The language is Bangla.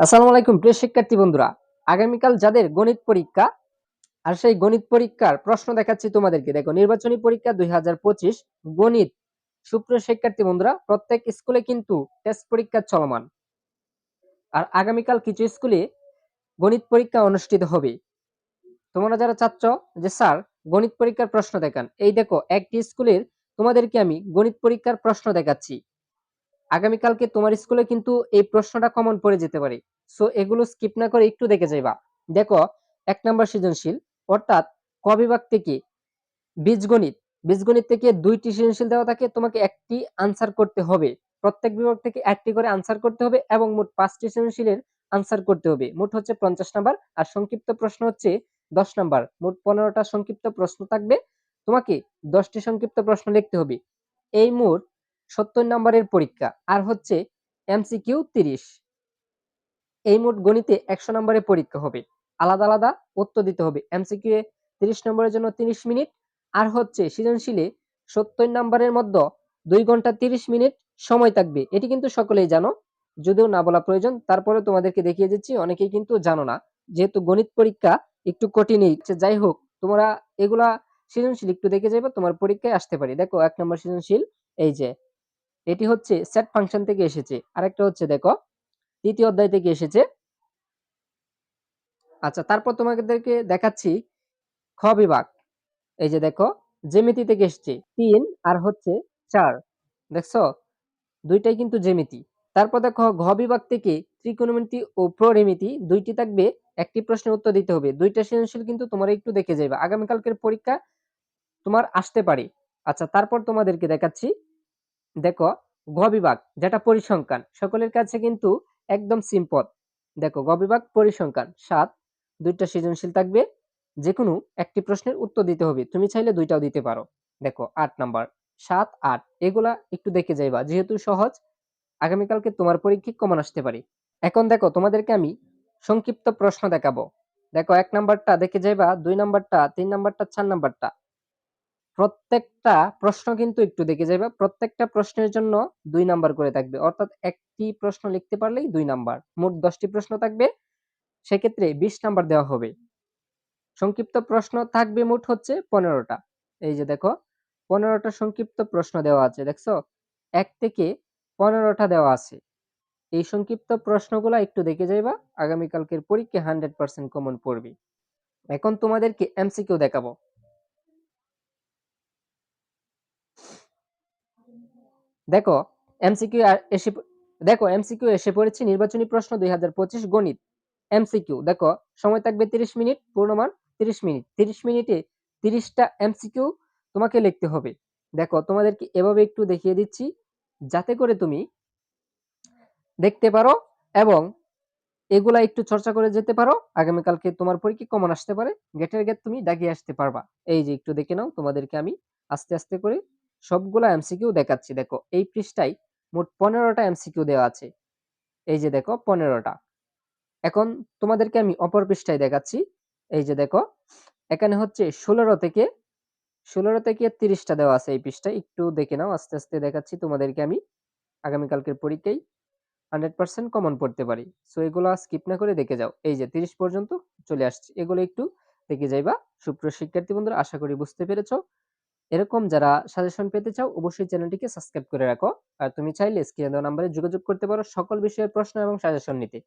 আসসালামু আলাইকুম, প্রিয় শিক্ষার্থী বন্ধুরা। আগামীকাল যাদের গণিত পরীক্ষা, আর সেই গণিত পরীক্ষার প্রশ্ন দেখাচ্ছি তোমাদেরকে। দেখো, নির্বাচনী পরীক্ষা দুই হাজার পঁচিশ, গণিত। সুপ্রিয় শিক্ষার্থী বন্ধুরা, প্রত্যেক স্কুলে কিন্তু টেস্ট পরীক্ষা চলমান। আর আগামীকাল কিছু স্কুলে গণিত পরীক্ষা অনুষ্ঠিত হবে। তোমরা যারা চাচ্ছ যে, স্যার, গণিত পরীক্ষার প্রশ্ন দেখান। এই দেখো, একটি স্কুলের তোমাদেরকে আমি গণিত পরীক্ষার প্রশ্ন দেখাচ্ছি। আগামীকালকে তোমার স্কুলে কিন্তু এই প্রশ্নটা কমন পড়ে যেতে পারে। সো এগুলো স্কিপ না করে একটু দেখে যাইবা। দেখো, এক নম্বর সৃজনশীল, অর্থাৎ ক বিভাগ থেকে বীজগণিত বীজগণিত থেকে দুইটি সৃজনশীল দেওয়া থাকে, তোমাকে একটি আনসার করতে হবে। প্রত্যেক বিভাগ থেকে একটি করে আনসার করতে হবে এবং মোট পাঁচটি সৃজনশীলের আনসার করতে হবে। মোট হচ্ছে পঞ্চাশ নাম্বার, আর সংক্ষিপ্ত প্রশ্ন হচ্ছে দশ নাম্বার। মোট পনেরোটা সংক্ষিপ্ত প্রশ্ন থাকবে। তোমাকে দশটি সংক্ষিপ্ত প্রশ্ন লিখতে হবে। এই মোট সত্তর নম্বরের পরীক্ষা, আর হচ্ছে এমসিকিউ তিরিশ। এই মোট গণিতে একশো নম্বরের পরীক্ষা হবে। আলাদা আলাদা উত্তর দিতে হবে। এমসিকিউ এ তিরিশ নম্বরের জন্য তিরিশ মিনিট, আর হচ্ছে সৃজনশীলে সত্তর নম্বরের মধ্যে দুই ঘণ্টা তিরিশ মিনিট সময় থাকবে। এটি কিন্তু সকলেই জানো। যদিও না বলা প্রয়োজন তারপরে তোমাদেরকে দেখিয়ে দিচ্ছি, অনেকেই কিন্তু জানো না। যেহেতু গণিত পরীক্ষা একটু কঠিনই যাই হোক, তোমরা এগুলা সৃজনশীল একটু দেখে যাবে তোমার পরীক্ষায় আসতে পারি। দেখো, এক নম্বর সৃজনশীল, এই যে এটি হচ্ছে সেট ফাংশন থেকে এসেছে। আরেকটা হচ্ছে দেখো তৃতীয় অধ্যায় থেকে এসেছে। আচ্ছা তারপর তোমাদেরকে দেখাচ্ছি খ বিভাগ। এই যে দেখো জেমিতি থেকে এসেছে। তিন আর হচ্ছে চার, দেখছ? দুইটাই কিন্তু জেমিতি তারপর দেখো, ঘ বিভাগ থেকে ত্রিকোণমিতি ও প্ররিমিতি দুইটি থাকবে, একটি প্রশ্নের উত্তর দিতে হবে। দুইটা সৃজনশীল কিন্তু তোমরা একটু দেখে যাবে আগামীকালকের পরীক্ষা তোমার আসতে পারে। আচ্ছা তারপর তোমাদেরকে দেখাচ্ছি দেখো, গ বিভাগ, যেটা পরিসংখ্যান, সকলের কাছে কিন্তু একদম সিম্পল দেখো, গ বিভাগ, পরিসংখ্যান, সাত, দুইটা সৃজনশীল থাকবে যে কোনো একটি প্রশ্নের উত্তর দিতে হবে, তুমি চাইলে দুইটাও দিতে পারো। দেখো, আট নাম্বার, সাত, আট, এগুলা একটু দেখে যাইবা, যেহেতু সহজ, আগামীকালকে তোমার পরীক্ষা কমন আসতে পারে। এখন দেখো, তোমাদেরকে আমি সংক্ষিপ্ত প্রশ্ন দেখাবো। দেখো, এক নাম্বারটা দেখে যাইবা, দুই নাম্বারটা, তিন নাম্বারটা, চার নাম্বারটা। প্রত্যেকটা প্রশ্ন কিন্তু একটু দেখে যাবে প্রত্যেকটা প্রশ্নের জন্য দুই নাম্বার করে থাকবে। অর্থাৎ একটি প্রশ্ন লিখতে পারলেই দুই নাম্বার। মোট দশটি প্রশ্ন থাকবে। সেক্ষেত্রে বিশ নাম্বার দেওয়া হবে। সংক্ষিপ্ত প্রশ্ন থাকবে মোট হচ্ছে পনেরোটা। এই যে দেখো, পনেরোটা সংক্ষিপ্ত প্রশ্ন দেওয়া আছে, দেখছ? এক থেকে পনেরোটা দেওয়া আছে। এই সংক্ষিপ্ত প্রশ্নগুলো একটু দেখে যাইবা। আগামীকালকের পরীক্ষা হান্ড্রেড পার্সেন্ট কমন পড়বে। এখন তোমাদেরকে এমসিকিউ দেখাবো। দেখো এমসিকিউ এসে দেখো এমসিকিউ এসে পড়েছে নির্বাচনী প্রশ্ন দুই গণিত। এমসিকিউ দেখো, সময় থাকবে তিরিশ মিনিট, পূর্ণমান তিরিশ মিনিট। তিরিশ মিনিটে তিরিশটা এমসিকিউ তোমাকে লিখতে হবে। দেখো, তোমাদেরকে এভাবে একটু দেখিয়ে দিচ্ছি, যাতে করে তুমি দেখতে পারো এবং এগুলা একটু চর্চা করে যেতে পারো। আগামীকালকে তোমার পরীক্ষা কমন আসতে পারে গেটের গেট তুমি ডাকিয়ে আসতে পারবা। এই যে একটু দেখে নাও, তোমাদেরকে আমি আস্তে আস্তে করে সবগুলো এমসিকিউ দেখাচ্ছি, দেখো। এই পৃষ্ঠায় মোট পনেরোটা এমসিকিউ দেওয়া আছে। এই যে দেখো, পনেরোটা। এখন তোমাদেরকে আমি অপর পৃষ্ঠায় দেখাচ্ছি। এই যে দেখো, এখানে হচ্ছে ষোলোরো থেকে ষোলোরো থেকে তিরিশটা দেওয়া আছে এই পৃষ্ঠায়। একটু দেখে নাও, আস্তে আস্তে দেখাচ্ছি তোমাদেরকে আমি আগামীকালকের পরীক্ষায় হান্ড্রেড পার্সেন্ট কমন পড়তে পারি। সো এগুলো স্কিপ না করে দেখে যাও। এই যে তিরিশ পর্যন্ত চলে আসছে। এগুলো একটু দেখে যাইবা। সুপ্রিয় শিক্ষার্থী বন্ধুরা, আশা করি বুঝতে পেরেছ। এরকম যারা সাজেশন পেতে চাও, অবশ্যই চ্যানেলটিকে সাবস্ক্রাইব করে রাখো। আর তুমি চাইলে স্ক্রিনে দেওয়া নাম্বারে যোগাযোগ করতে পারো সকল বিষয়ের প্রশ্ন এবং সাজেশন নিতে।